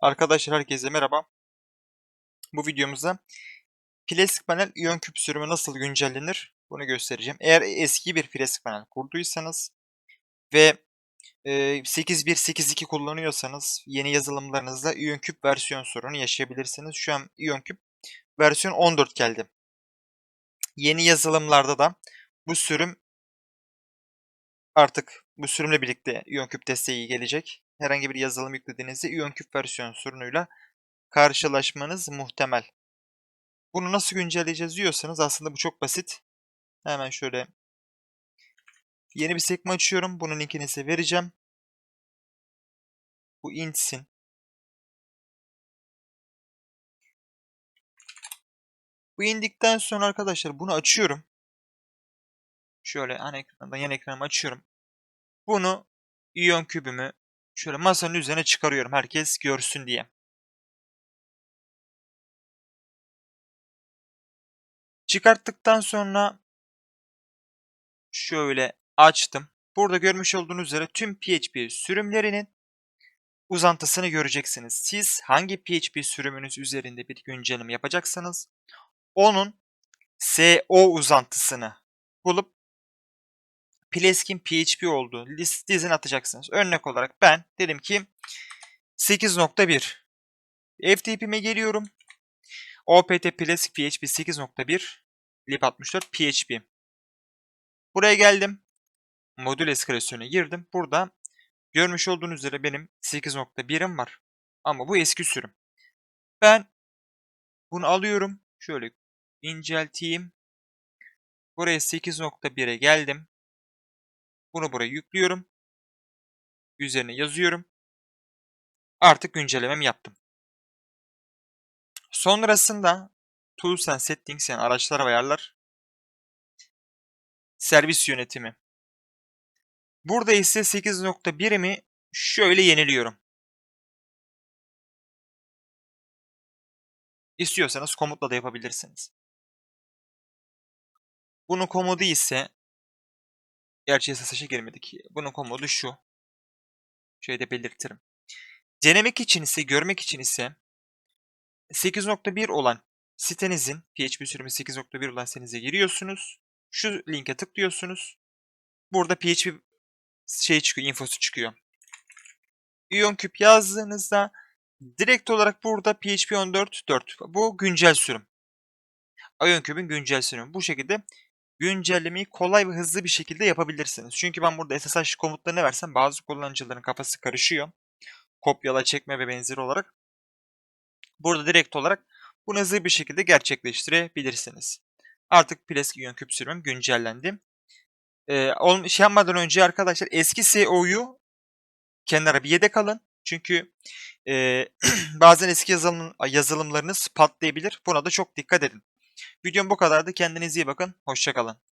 Arkadaşlar herkese merhaba. Bu videomuzda plastik panel iyon küp sürümü nasıl güncellenir bunu göstereceğim. Eğer eski bir plastik panel kurduysanız ve e, 8.1.8.2 kullanıyorsanız yeni yazılımlarınızda iyon küp versiyon sorunu yaşayabilirsiniz. Şu an iyon küp versiyon 14 geldi. Yeni yazılımlarda da bu sürüm artık bu sürümle birlikte iyon küp desteği gelecek. Herhangi bir yazılım yüklediğinizde iyon küp versiyon sorunuyla karşılaşmanız muhtemel. Bunu nasıl güncelleyeceğiz diyorsanız aslında bu çok basit. Hemen şöyle yeni bir sekme açıyorum. Bunun linkini size vereceğim. Bu intsin. Bu indikten sonra arkadaşlar bunu açıyorum. Şöyle ana ekrandan yan ekranımı açıyorum. Bunu iyon kübümü şöyle masanın üzerine çıkarıyorum herkes görsün diye. Çıkarttıktan sonra şöyle açtım. Burada görmüş olduğunuz üzere tüm PHP sürümlerinin uzantısını göreceksiniz. Siz hangi PHP sürümünüz üzerinde bir güncelleme yapacaksanız onun SO uzantısını bulup Plesk'in PHP olduğu list dizine atacaksınız. Örnek olarak ben dedim ki 8.1 FTP'me geliyorum. OPT Plesk PHP 8.1 lib64 PHP. Buraya geldim. Modül eskalasyona girdim. Burada görmüş olduğunuz üzere benim 8.1'im var. Ama bu eski sürüm. Ben bunu alıyorum. Şöyle incelteyim. Buraya 8.1'e geldim. Bunu buraya yüklüyorum. Üzerine yazıyorum. Artık güncellememi yaptım. Sonrasında Tools and Settings yani araçlar ayarlar servis yönetimi. Burada ise 8.1'imi şöyle yeniliyorum. İstiyorsanız komutla da yapabilirsiniz. Bunun komodu ise gerçi SSH'e girmedik. Bunun komodu şu. Şeyde belirtirim. Denemek için ise, görmek için ise 8.1 olan sitenizin, PHP sürümü 8.1 olan sitenize giriyorsunuz. Şu linke tıklıyorsunuz. Burada PHP şey çıkıyor, infosu çıkıyor. Ion küp yazdığınızda direkt olarak burada PHP 14.4. Bu güncel sürüm. Ion küpün güncel sürümü. Bu şekilde güncellemeyi kolay ve hızlı bir şekilde yapabilirsiniz. Çünkü ben burada SSH komutlarını versem bazı kullanıcıların kafası karışıyor. Kopyala, çekme ve benzeri olarak. Burada direkt olarak bunu hızlı bir şekilde gerçekleştirebilirsiniz. Artık Plesk Ion küp sürümüm güncellendi. Ee, şey yapmadan önce arkadaşlar eski SEO'yu kenara bir yedek alın. Çünkü e, bazen eski yazılım, yazılımlarınız patlayabilir. Buna da çok dikkat edin. Videom bu kadardı. Kendinize iyi bakın. Hoşçakalın.